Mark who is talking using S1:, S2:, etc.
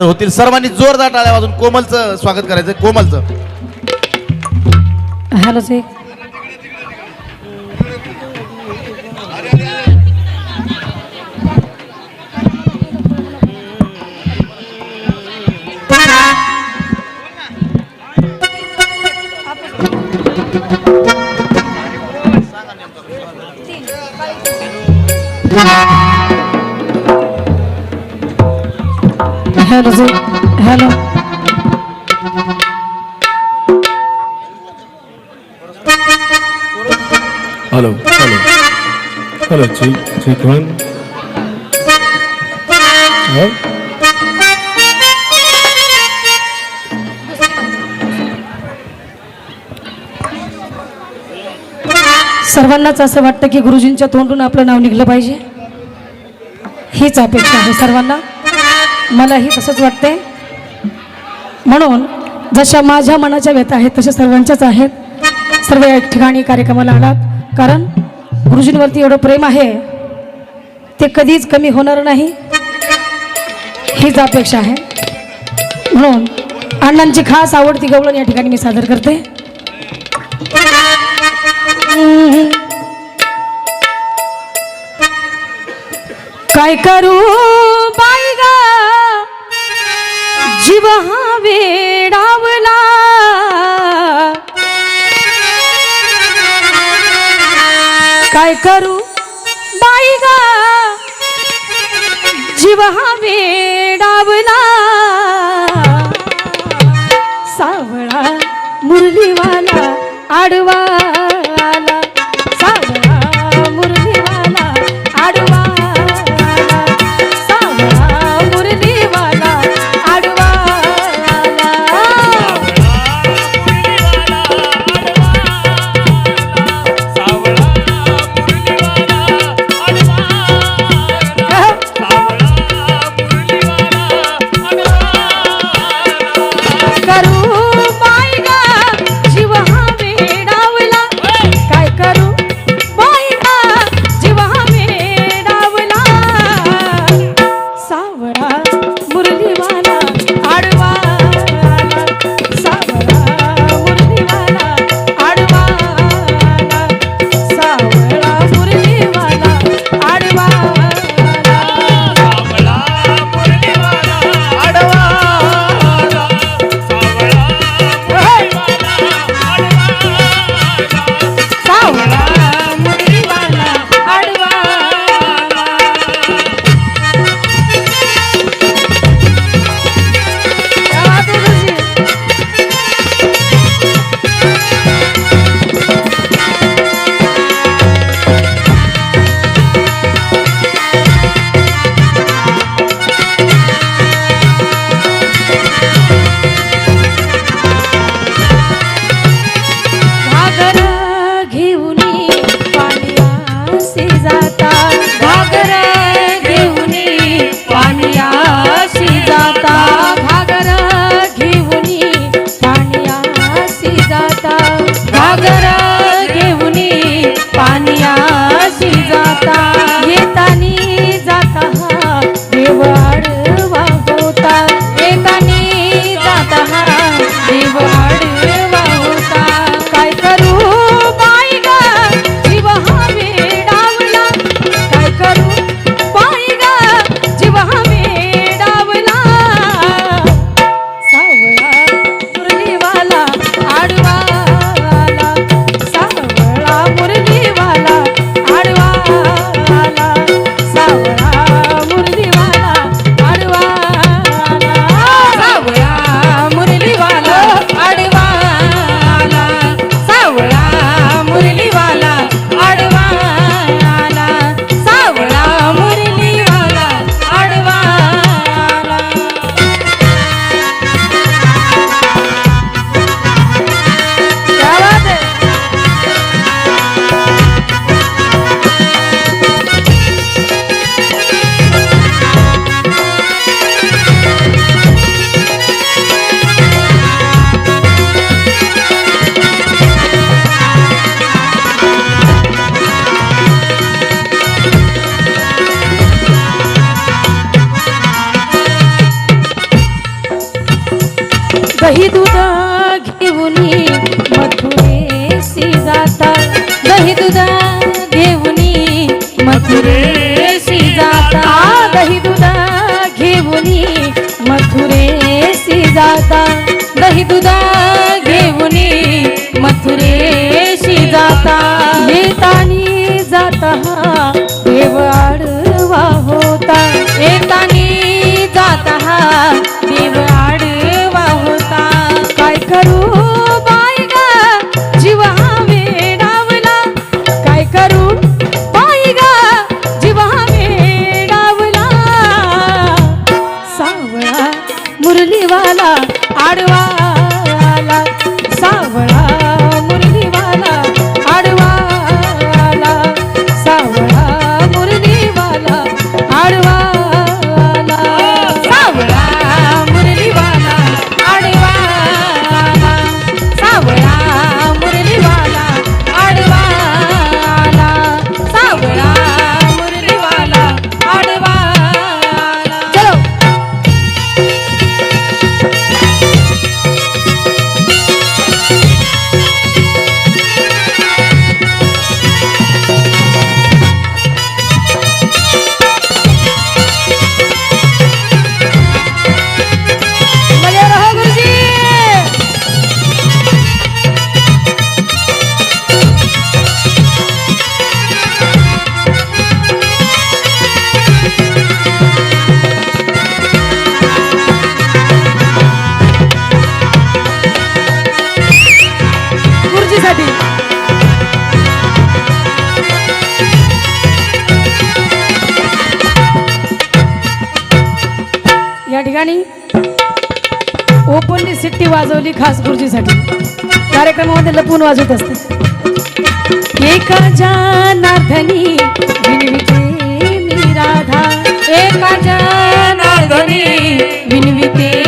S1: होतील सर्वांनी जोरदार टाळ्या वाजून कोमलचं स्वागत करायचं कोमलचं.
S2: Hello say hello hello
S3: cheek, cheek one. Huh?
S2: सर्वांनाच असं वाटतं की गुरुजींच्या तोंडून आपलं नाव निघलं पाहिजे. हीच अपेक्षा आहे सर्वांना. मलाही तसंच वाटते म्हणून जशा माझ्या मनाच्या व्यथा आहेत तशा सर्वांच्याच आहेत. सर्व या ठिकाणी कार्यक्रमाला आलात. कारण गुरुजींवरती एवढं प्रेम आहे ते कधीच कमी होणार नाही. हीच अपेक्षा आहे. म्हणून अण्णांची खास आवडती गवळण या ठिकाणी मी सादर करते. काय करू? काय करू? बाई गा. जीव हा वेडावला. सावळा मुरलीवाला आडवा. मथुरेशी जाता दही दुधा घेऊनी मथुरेशी जाता दही दुधा ठिकाणी ओपनली सिट्टी वाजवली खास गुरुजीसाठी. कार्यक्रमामध्ये लपून वाजवत असते. एका जनार्दनी विनविते मी राधा. एका जनार्दनी विनविते